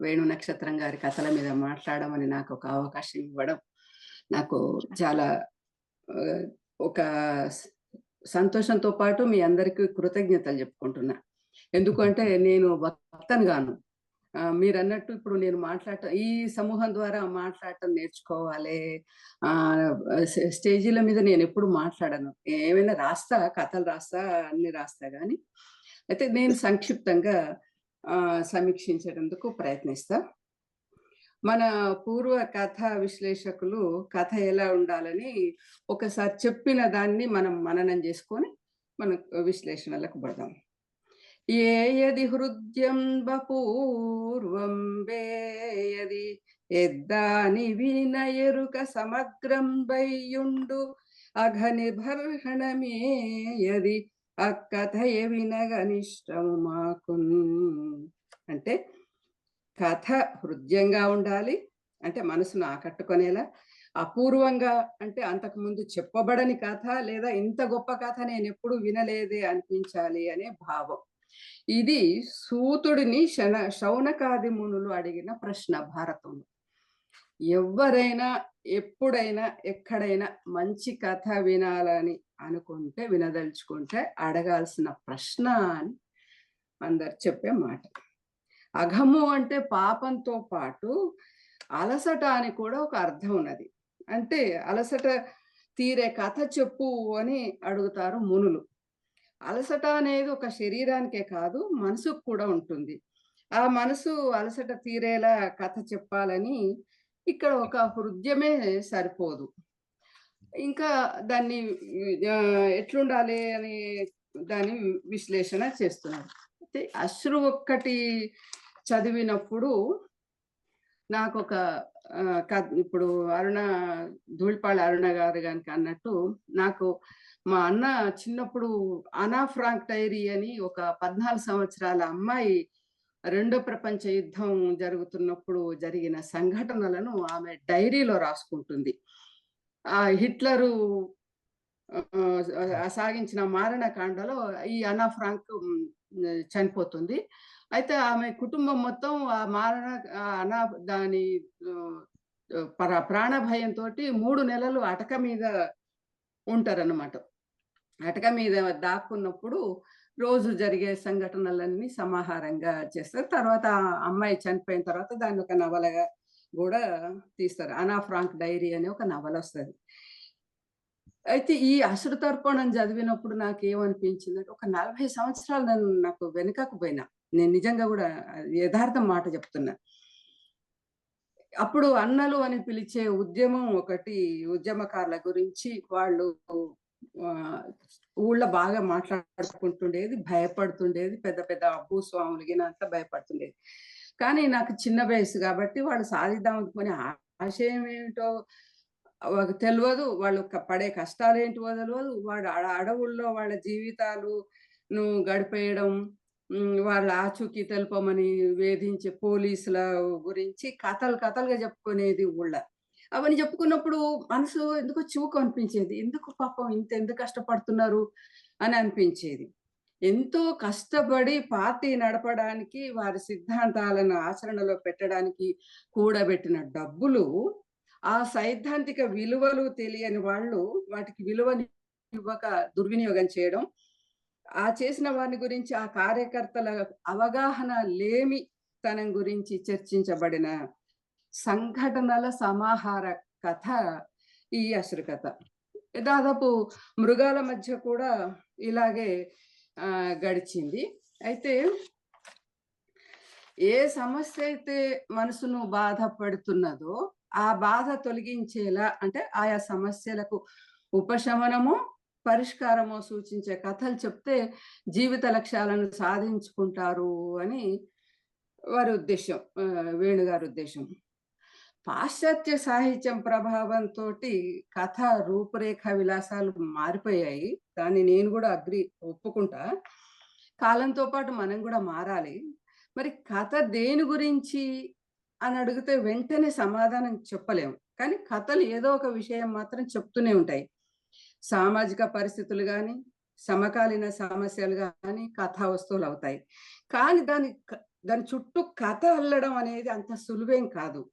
వేణు నక్షత్రం గారి కథల మీద మాట్లాడమని నాకు ఒక అవకాశం ఇవ్వడం నాకు చాలా ఒక సంతోషంతో పాటు మీ అందరికీ కృతజ్ఞతలు చెప్పుకుంటున్నా. ఎందుకంటే నేను వక్తను గాను మీరు అన్నట్టు ఇప్పుడు నేను మాట్లాడటం ఈ సమూహం ద్వారా మాట్లాడటం నేర్చుకోవాలి. ఆ స్టే- స్టేజీల మీద నేను ఎప్పుడు మాట్లాడను. ఏమైనా రాస్తా కథలు రాస్తా అన్ని రాస్తా కానీ అయితే నేను సంక్షిప్తంగా సమీక్షించేందుకు ప్రయత్నిస్తా. మన పూర్వ కథ విశ్లేషకులు కథ ఎలా ఉండాలని ఒకసారి చెప్పిన దాన్ని మనం మననం చేసుకొని మన విశ్లేషణలకు పడదాం. ఏయది హృద్యం బపూర్వం వేయది ఎద్దాని వినయరుక సమగ్రం బయ్యుండు అఘని భర్హణమేయది అక్కథయ వినగనిష్టము మాకు అంటే కథ హృదయంగా ఉండాలి అంటే మనసును ఆకట్టుకునేలా. అపూర్వంగా అంటే అంతకుముందు చెప్పబడని కథ లేదా ఇంత గొప్ప కథ నేను ఎప్పుడు వినలేదే అనిపించాలి అనే భావం. ఇది సూతుడిని శన శౌనకాది మునులు అడిగిన ప్రశ్న భారతంలో. ఎవరైనా ఎప్పుడైనా ఎక్కడైనా మంచి కథ వినాలని అనుకుంటే వినదలుచుకుంటే అడగాల్సిన ప్రశ్న అని అందరు చెప్పే మాట. అఘము అంటే పాపంతో పాటు అలసట అని కూడా ఒక అర్థం ఉన్నది. అంటే అలసట తీరే కథ చెప్పు అని అడుగుతారు మునులు. అలసట అనేది ఒక శరీరానికే కాదు మనసుకు కూడా ఉంటుంది. ఆ మనసు అలసట తీరేలా కథ చెప్పాలని ఇక్కడ ఒక హృదయమే సరిపోదు. ఇంకా దాన్ని ఎట్లుండాలి అని దాని విశ్లేషణ చేస్తున్నారు. అయితే అశ్రు ఒక్కటి చదివినప్పుడు నాకు ఒక కథ- ఇప్పుడు అరుణ ధూళిపాళ అరుణ గారు కనుక అన్నట్టు నాకు మా అన్న చిన్నప్పుడు అనా ఫ్రాంక్ డైరీ అని ఒక పద్నాలుగు సంవత్సరాల అమ్మాయి రెండో ప్రపంచ యుద్ధం జరుగుతున్నప్పుడు జరిగిన సంఘటనలను ఆమె డైరీలో రాసుకుంటుంది. ఆ హిట్లరు సాగించిన మారణకాండలో ఈ అనా ఫ్రాంక్ చనిపోతుంది. అయితే ఆమె కుటుంబం మొత్తం ఆ మారణ అనా దాని ప్రాణ భయంతో మూడు నెలలు అటక మీద ఉంటారన్నమాట. అటక మీద దాక్కున్నప్పుడు రోజు జరిగే సంఘటనలన్నీ సమాహారంగా చేస్తారు. తర్వాత అమ్మాయి చనిపోయిన తర్వాత దాన్ని ఒక నవలగా కూడా తీస్తారు. అనా ఫ్రాంక్ డైరీ అనే ఒక నవల వస్తుంది. అయితే ఈ అసురు తర్పణం చదివినప్పుడు నాకు ఏమనిపించింది అంటే ఒక నలభై సంవత్సరాలు నన్ను నాకు వెనుకకు పోయినా. నేను నిజంగా కూడా యథార్థం మాట చెప్తున్నా. అప్పుడు అన్నలు అని పిలిచే ఉద్యమం ఒకటి ఉద్యమకారుల గురించి వాళ్ళు ఊళ్ళో బాగా మాట్లాడుకుంటుండేది భయపడుతుండేది పెద్ద పెద్ద భూస్వాములకి గిన అంతా భయపడుతుండేది. కానీ నాకు చిన్న వయసు కాబట్టి వాళ్ళు సాధిద్దాం అనుకునే ఆశయం ఏమిటో తెలియదు వాళ్ళు పడే కష్టాలు ఏంటివో తెలియదు వాడు అడవుల్లో వాళ్ళ జీవితాలు గడిపేయడం వాళ్ళ ఆచూకీ తెలుపమని వేధించే పోలీసుల గురించి కథలు కథలుగా చెప్పుకునేది ఊళ్ళ. అవన్నీ చెప్పుకున్నప్పుడు మనసు ఎందుకో చివుకు అనిపించేది. ఎందుకు పాపం ఇంత ఎందుకు కష్టపడుతున్నారు అని అనిపించేది. ఎంతో కష్టపడి పార్టీ నడపడానికి వారి సిద్ధాంతాలను ఆచరణలో పెట్టడానికి కూడబెట్టిన డబ్బులు ఆ సైద్ధాంతిక విలువలు తెలియని వాళ్ళు వాటికి విలువని ఇవ్వక దుర్వినియోగం చేయడం ఆ చేసిన వారిని గురించి ఆ కార్యకర్తల అవగాహన లేమి తనం గురించి చర్చించబడిన సంఘటనల సమాహార కథ ఈ అసురు కథ. దాదాపు మృగాల మధ్య కూడా ఇలాగే గడిచింది. అయితే ఏ సమస్య అయితే మనసును బాధపడుతున్నదో ఆ బాధ తొలగించేలా అంటే ఆయా సమస్యలకు ఉపశమనము పరిష్కారము సూచించే కథలు చెప్తే జీవిత లక్ష్యాలను సాధించుకుంటారు అని వారి ఉద్దేశం వేణుగారి ఉద్దేశం. పాశ్చాత్య సాహిత్యం ప్రభావంతో కథ రూపురేఖ విలాసాలు మారిపోయాయి. దాన్ని నేను కూడా అగ్రి ఒప్పుకుంటా. కాలంతో పాటు మనం కూడా మారాలి. మరి కథ దేని గురించి అని అడిగితే వెంటనే సమాధానం చెప్పలేము. కానీ కథలు ఏదో ఒక విషయం మాత్రం చెప్తూనే ఉంటాయి. సామాజిక పరిస్థితులు కానీ సమకాలీన సమస్యలు కానీ కథా వస్తువులు అవుతాయి. కానీ దాని దాని చుట్టూ కథ అల్లడం అనేది అంత సులువేం కాదు.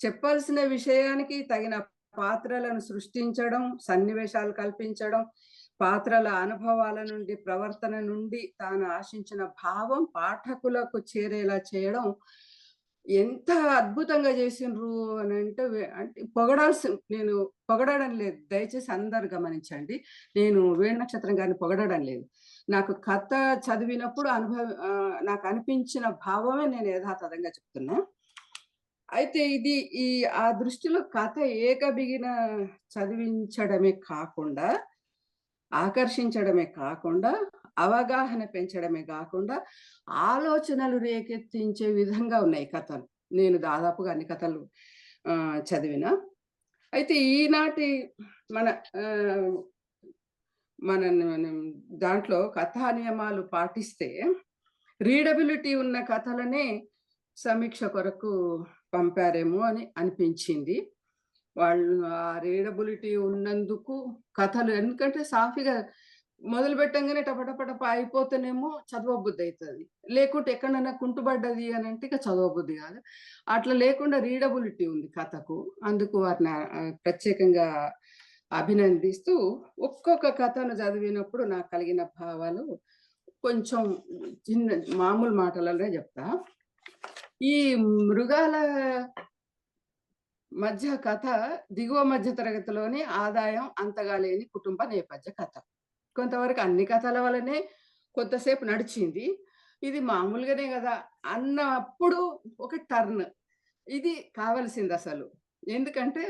చెప్పాల్సిన విషయానికి తగిన పాత్రలను సృష్టించడం, సన్నివేశాలు కల్పించడం, పాత్రల అనుభవాల నుండి, ప్రవర్తన నుండి తాను ఆశించిన భావం పాఠకులకు చేరేలా చేయడం ఎంత అద్భుతంగా చేసిండ్రు అని అంటే అంటే పొగడాల్సి నేను పొగడడం లేదు. దయచేసి అందరు గమనించండి. నేను వేణు నక్షత్రం గారిని పొగడడం లేదు. నాకు కథ చదివినప్పుడు అనుభవ నాకు అనిపించిన భావమే నేను యథాతథంగా చెప్తున్నా. అయితే ఇది ఈ ఆ దృష్టిలో కథ ఏకబిగిన చదివించడమే కాకుండా, ఆకర్షించడమే కాకుండా, అవగాహన పెంచడమే కాకుండా ఆలోచనలు రేకెత్తించే విధంగా ఉన్నాయి కథలు. నేను దాదాపుగా అన్ని కథలు చదివిన అయితే ఈనాటి మన మన దాంట్లో కథా నియమాలు పాటిస్తే రీడబిలిటీ ఉన్న కథలనే సమీక్ష కొరకు పంపారేమో అని అనిపించింది. వాళ్ళు ఆ రీడబిలిటీ ఉన్నందుకు కథలు ఎందుకంటే సాఫీగా మొదలు పెట్టంగానే టపటపటప అయిపోతేనేమో చదవబుద్ధి అవుతుంది లేకుంటే ఎక్కడన్నా కుంటుబడ్డది అనంటే ఇక చదవబుద్ధి కాదు అట్లా లేకుండా రీడబిలిటీ ఉంది కథకు. అందుకు వారిని ప్రత్యేకంగా అభినందిస్తూ ఒక్కొక్క కథను చదివినప్పుడు నాకు కలిగిన భావాలు కొంచెం చిన్న మామూలు మాటలనే చెప్తా ఈ మృగాల మధ్య కథ దిగువ మధ్య తరగతిలోని ఆదాయం అంతగా లేని కుటుంబ నేపథ్య కథ. కొంతవరకు అన్ని కథల వలనే కొంతసేపు నడిచింది. ఇది మామూలుగానే కదా అన్నప్పుడు ఒక టర్న్. ఇది కావలసింది అసలు ఎందుకంటే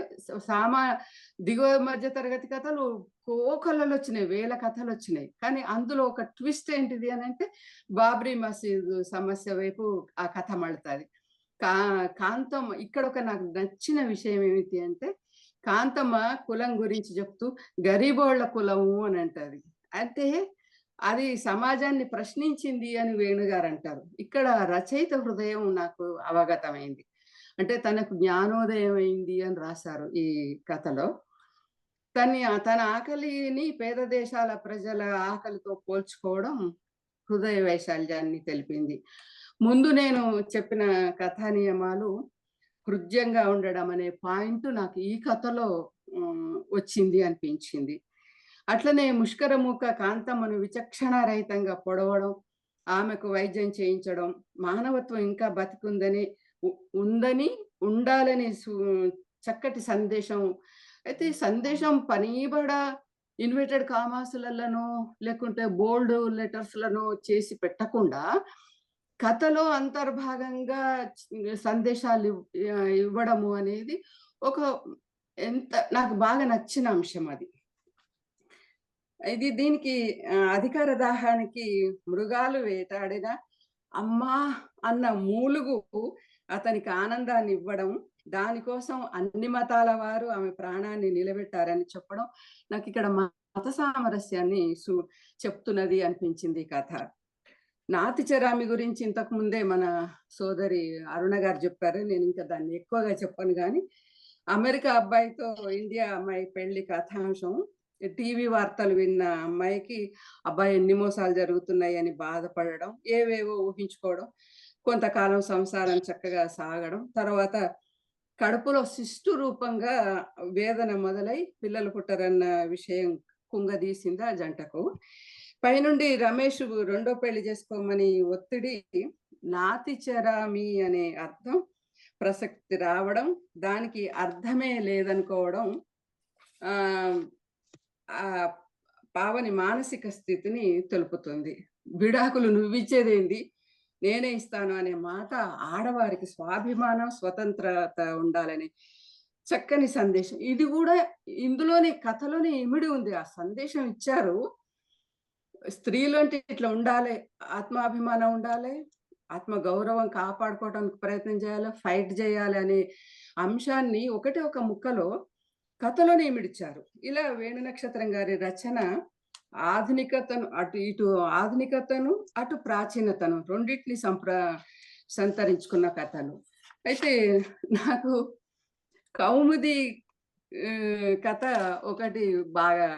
సామా దిగువ మధ్య తరగతి కథలు కోకొల్లలొచ్చినాయి. వేల కథలు వచ్చినాయి కానీ అందులో ఒక ట్విస్ట్ ఏంటిది అని అంటే బాబ్రీ మసీదు సమస్య వైపు ఆ కథ మళ్ళుతది. కా కాంతమ్మ ఇక్కడొక నాకు నచ్చిన విషయం ఏమిటి అంటే, కాంతమ్మ కులం గురించి చెప్తూ గరీబోళ్ళ కులము అని అంటది. అంటే అది సమాజాన్ని ప్రశ్నించింది అని వేణుగారు అంటారు ఇక్కడ రచయిత హృదయం నాకు అవగతమైంది. అంటే తనకు జ్ఞానోదయం అయింది అని రాశారు ఈ కథలో. తని తన ఆకలిని పేద దేశాల ప్రజల ఆకలితో పోల్చుకోవడం హృదయ వైశాల్యాన్ని తెలిపింది. ముందు నేను చెప్పిన కథా నియమాలు హృద్యంగా ఉండడం అనే పాయింట్ నాకు ఈ కథలో వచ్చింది అనిపించింది. అట్లనే ముష్కరముఖ కాంతమ్మను విచక్షణారహితంగా పొడవడం, ఆమెకు వైద్యం చేయించడం, మానవత్వం ఇంకా బతికుందని ఉందని, ఉండాలని చక్కటి సందేశం. అయితే ఈ సందేశం పనీబడా ఇన్వర్టెడ్ కామాసులలోనో, లేకుంటే బోల్డ్ లెటర్స్‌లను చేసి పెట్టకుండా, కథలో అంతర్భాగంగా సందేశాలు ఇవ్వడము అనేది ఒక ఎంత నాకు బాగా నచ్చిన అంశం అది. ఇది దీనికి అధికార దాహానికి మృగాలు వేటాడిన అమ్మా అన్న మూలుగు అతనికి ఆనందాన్ని ఇవ్వడం, దానికోసం అన్ని మతాల వారు ఆమె ప్రాణాన్ని నిలబెట్టారని చెప్పడం, నాకు ఇక్కడ మత సామరస్యాన్ని చెప్తున్నది అనిపించింది ఈ కథ. నాతి చరామి గురించి ఇంతకు ముందే మన సోదరి అరుణ గారు చెప్పారు. నేను ఇంకా దాన్ని ఎక్కువగా చెప్పను కానీ అమెరికా అబ్బాయితో ఇండియా అమ్మాయి పెళ్ళి కథాంశం. టీవీ వార్తలు విన్న అమ్మాయికి అబ్బాయి ఎన్ని మోసాలు జరుగుతున్నాయి అని బాధపడడం, ఏవేవో ఊహించుకోవడం, కొంతకాలం సంసారం చక్కగా సాగడం, తర్వాత కడుపులో శిష్టు రూపంగా వేదన మొదలై పిల్లలు పుట్టరన్న విషయం కుంగదీసింది ఆ జంటకు. పైనుండి రమేష్ రెండో పెళ్ళి చేసుకోమని ఒత్తిడి, నాతి చరామి అనే అర్థం ప్రసక్తి రావడం, దానికి అర్థమే లేదనుకోవడం ఆ పావని మానసిక స్థితిని తెలుపుతుంది. విడాకులు నువ్విచ్చేదేంది? నేనే ఇస్తాను అనే మాట ఆడవారికి స్వాభిమానం, స్వతంత్రత ఉండాలని చక్కని సందేశం. ఇది కూడా ఇందులోనే కథలోనే ఇమిడి ఉంది. ఆ సందేశం ఇచ్చారు. స్త్రీలు అంటే ఇట్లా ఉండాలే, ఆత్మాభిమానం ఉండాలే, ఆత్మ గౌరవం కాపాడుకోవడానికి ప్రయత్నం చేయాలి, ఫైట్ చేయాలి అనే అంశాన్ని ఒకటే ఒక ముక్కలో కథలోనే ఇమిడిచ్చారు. ఇలా వేణు నక్షత్రం గారి రచన ఆధునికతను అటు ఇటు ఆధునికతను, అటు ప్రాచీనతను రెండింటిని సంప్ర సంతరించుకున్న కథలు. అయితే నాకు కౌముది కథ ఒకటి బాగా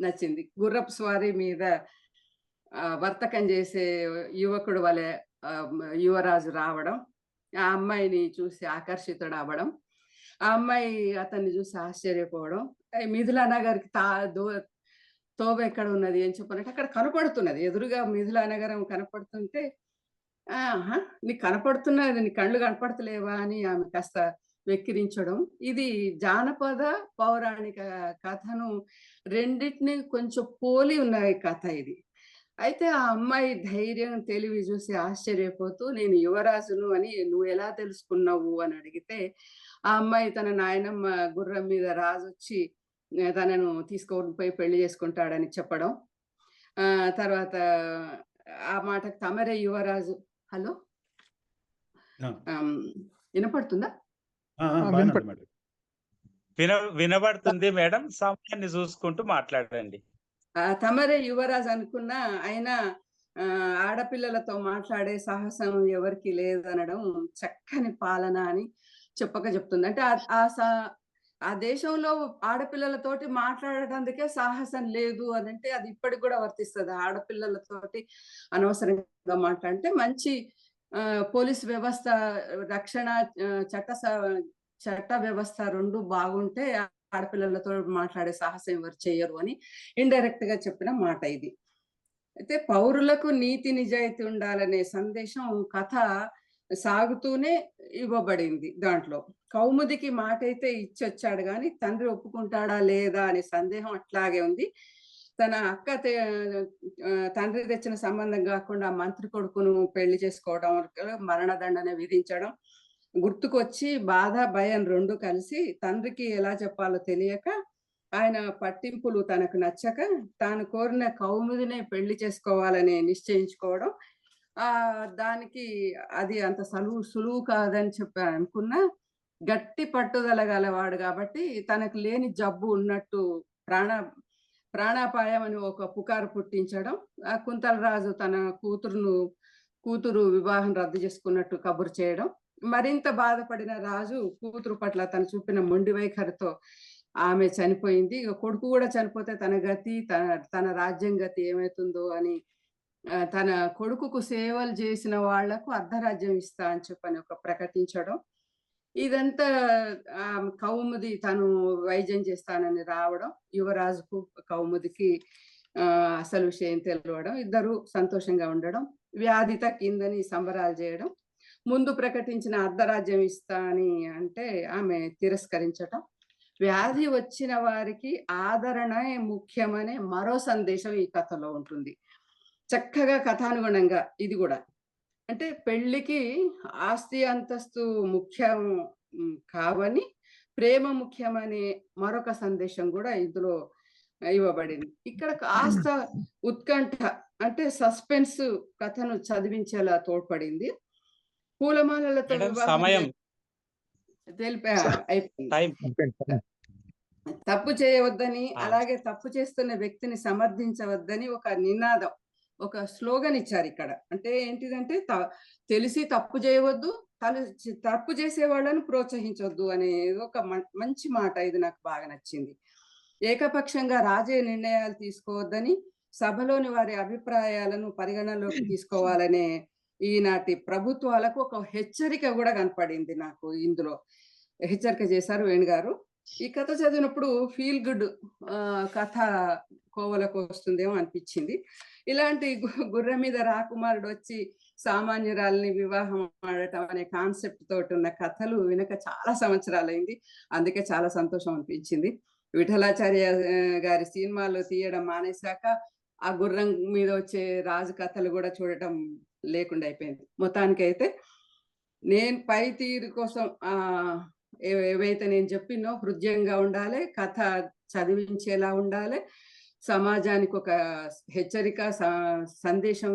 నచ్చింది. గుర్రపు స్వారీ మీద వర్తకం చేసే యువకుడు వలె యువరాజు రావడం, ఆ అమ్మాయిని చూసి ఆకర్షితుడవ్వడం, ఆ అమ్మాయి అతన్ని చూసి ఆశ్చర్యపోవడం, ఆహ్, నగర్కి గారికి తా తోబ ఎక్కడ ఉన్నది అని చెప్పనంటే అక్కడ కనపడుతున్నది. ఎదురుగా మిథులా నగరం కనపడుతుంటే, ఆహా! నీకు కనపడుతున్నది నీ కళ్ళు కనపడతలేవా అని ఆమె కాస్త వెక్కిరించడం. ఇది జానపద, పౌరాణిక కథను రెండిటిని కొంచెం పోలి ఉన్న కథ ఇది. అయితే ఆ అమ్మాయి ధైర్యం, తెలివి చూసి ఆశ్చర్యపోతూ నేను యువరాజును అని నువ్వు ఎలా తెలుసుకున్నావు అని అడిగితే, ఆ అమ్మాయి తన నాయనమ్మ గుర్రం మీద రాజొచ్చి వచ్చి తనను తీసుకొని పోయి పెళ్ళి చేసుకుంటాడని చెప్పడం. ఆహ్, తర్వాత ఆ మాటకు తమరే యువరాజు హలో? ఆ! వినపడుతుందా? ఆ! ఆ! ఆ! వినబడుతుంది మేడం. సమయాన్ని చూసుకుంటూ మాట్లాడండి. ఆ! తమరే యువరాజు అనుకున్నా అయినా ఆహ్, ఆడపిల్లలతో మాట్లాడే సాహసం ఎవరికీ లేదనడం చక్కని పాలన అని చెప్పక చెప్తుంది. అంటే ఆ సా ఆ దేశంలో ఆడపిల్లలతోటి మాట్లాడటానికే సాహసం లేదు అనంటే అది ఇప్పటికి కూడా వర్తిస్తుంది ఆడపిల్లలతోటి అనవసరంగా మాట్లాడితే మంచి పోలీస్ వ్యవస్థ, రక్షణ చట్ట చట్ట వ్యవస్థ రెండు బాగుంటే ఆడపిల్లలతో మాట్లాడే సాహసం ఎవరు చేయరు అని ఇండైరెక్ట్‌గా చెప్పిన మాట ఇది. అయితే పౌరులకు నీతి నిజాయితీ ఉండాలనే సందేశం కథ సాగుతూనే ఇవ్వబడింది దాంట్లో. కౌముదికి మాటైతే ఇచ్చొచ్చాడు కానీ తండ్రి ఒప్పుకుంటాడా లేదా అనే సందేహం అట్లాగే ఉంది. తన అక్క తండ్రి తెచ్చిన సంబంధం కాకుండా మంత్రి కొడుకును పెళ్ళి చేసుకోవడం, మరణదండన విధించడం, గుర్తుకొచ్చి బాధ, భయం రెండు కలిసి తండ్రికి ఎలా చెప్పాలో తెలియక, ఆయన పట్టింపులు తనకు నచ్చక, తాను కోరిన కౌముదినే పెళ్ళి చేసుకోవాలని నిశ్చయించుకోవడం. ఆ దానికి అది అంత సలువు సులువు కాదని చెప్పి అనుకున్నా, గట్టి పట్టుదల గలవాడు కాబట్టి తనకు లేని జబ్బు ఉన్నట్టు ప్రాణ ప్రాణాపాయం అని ఒక పుకారు పుట్టించడం, ఆ కుంతలరాజు తన కూతురును కూతురు వివాహం రద్దు చేసుకున్నట్టు కబురు చేయడం, మరింత బాధపడిన రాజు కూతురు పట్ల తను చూపిన మొండి వైఖరితో ఆమె చనిపోయింది. కొడుకు కూడా చనిపోతే తన గతి, తన తన రాజ్యం గతి ఏమవుతుందో అని తన కొడుకుకు సేవలు చేసిన వాళ్ళకు అర్ధరాజ్యం ఇస్తా అని చెప్పని ఒక ప్రకటించడం. ఇదంతా కౌముది తను వైద్యం చేస్తానని రావడం, యువరాజుకు కౌముదికి అసలు విషయం తెలవడం, ఇద్దరు సంతోషంగా ఉండడం, వ్యాధి తక్కిందని సంబరాలు చేయడం, ముందు ప్రకటించిన అర్ధరాజ్యం ఇస్తా అని అంటే ఆమె తిరస్కరించటం, వ్యాధి వచ్చిన వారికి ఆదరణ ముఖ్యమనే మరో సందేశం ఈ కథలో ఉంటుంది. చక్కగా కథానుగుణంగా ఇది గూడా. అంటే పెళ్ళికి ఆస్తి, అంతస్తు ముఖ్యం కావని ప్రేమ ముఖ్యమనే మరొక సందేశం గూడా ఇందులో ఇవ్వబడింది. ఇక్కడ కాస్త ఉత్కంఠ అంటే సస్పెన్స్ కథను చదివించేలా తోడ్పడింది. పూలమాలలతో సమయం. తెలిపా అయిపోయింది. తప్పు చేయవద్దని! అలాగే తప్పు చేస్తున్న వ్యక్తిని సమర్థించవద్దని ఒక నినాదం, ఒక స్లోగన్ ఇచ్చారు ఇక్కడ అంటే ఏంటిదంటే త తెలిసి తప్పు చేయవద్దు, తలు తప్పు చేసే వాళ్ళని ప్రోత్సహించొద్దు అనేది ఒక మంచి మాట ఇది నాకు బాగా నచ్చింది. ఏకపక్షంగా రాజే నిర్ణయాలు తీసుకోవద్దని, సభలోని వారి అభిప్రాయాలను పరిగణనలోకి తీసుకోవాలనే ఈనాటి ప్రభుత్వాలకు ఒక హెచ్చరిక కూడా కనపడింది నాకు ఇందులో. హెచ్చరిక చేశారు వేణుగారు. ఈ కథ చదివినప్పుడు ఫీల్ గుడ్ కథ కోవలకు వస్తుందేమో అనిపించింది ఇలాంటి గు గుర్రం మీద రాకుమారుడొచ్చి సామాన్యురాలిని వివాహం ఆడటం అనే కాన్సెప్ట్ తోటి ఉన్న కథలు వినక చాలా సంవత్సరాలైంది. అందుకే చాలా సంతోషం అనిపించింది. విఠలాచార్య గారి సినిమాలు తీయడం మానేశాక, ఆ గుర్రం మీద వచ్చే రాజు కథలు కూడా చూడటం లేకుండా అయిపోయింది. మొత్తానికైతే నేను పై తీరు కోసం ఆ ఏవైతే నేను చెప్పినో హృద్యంగా ఉండాలె, కథ చదివించేలా ఉండాలె, సమాజానికి ఒక హెచ్చరిక, స సందేశం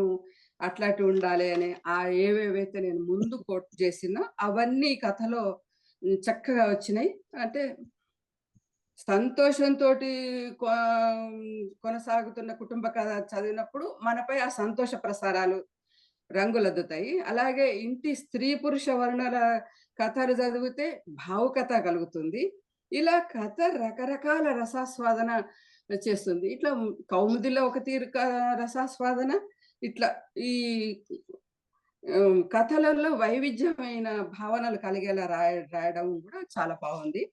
అట్లాంటివి ఉండాలి అని ఆ ఏవేవైతే నేను ముందు కోట్ చేసినా అవన్నీ కథలో చక్కగా వచ్చినాయి. అంటే సంతోషంతో కొనసాగుతున్న కుటుంబ కథ చదివినప్పుడు మనపై ఆ సంతోష ప్రసారాలు రంగులద్దుతాయి. అలాగే ఇంటి స్త్రీ, పురుష వర్ణాల కథలు చదివితే భావుకత కలుగుతుంది. ఇలా కథ రకరకాల రసాస్వాదన చేస్తుంది. ఇట్లా కౌముదిలో ఒక తీరు రసాస్వాదన, ఇట్లా ఈ కథలలో వైవిధ్యమైన భావనలు కలిగేలా రాయ రాయడం కూడా చాలా బాగుంది.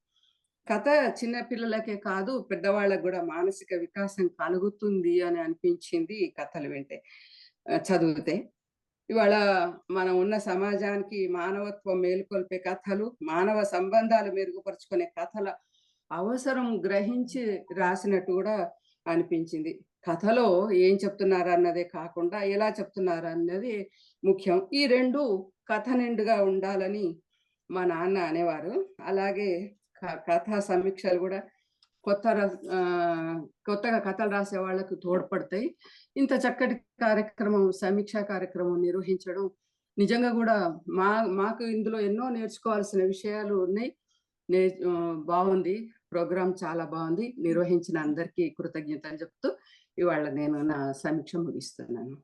కథ చిన్న పిల్లలకే కాదు, పెద్దవాళ్ళకు కూడా మానసిక వికాసం కలుగుతుంది అని అనిపించింది ఈ కథలు వింటే చదివితే. ఇవాళ మనం ఉన్న సమాజానికి మానవత్వం మేలుకొల్పే కథలు, మానవ సంబంధాలు మెరుగుపరుచుకునే కథల అవసరం గ్రహించి రాసినట్టు కూడా అనిపించింది. కథలో ఏం చెప్తున్నారన్నదే కాకుండా ఎలా చెప్తున్నారన్నది ముఖ్యం. ఈ రెండు కథ నిండుగా ఉండాలని మా నాన్న అనేవారు. అలాగే క కథా సమీక్షలు కూడా కొత్త ర కొత్తగా కథలు రాసే వాళ్ళకు తోడ్పడతాయి. ఇంత చక్కటి కార్యక్రమం సమీక్షా కార్యక్రమం నిర్వహించడం నిజంగా కూడా మా మాకు ఇందులో ఎన్నో నేర్చుకోవాల్సిన విషయాలు ఉన్నాయి. నే ఆహ్, బావుంది. ప్రోగ్రామ్ చాలా బావుంది. నిర్వహించిన అందరికీ కృతజ్ఞతలు చెప్తూ ఇవాళ నేను నా సమీక్ష ముగిస్తున్నాను.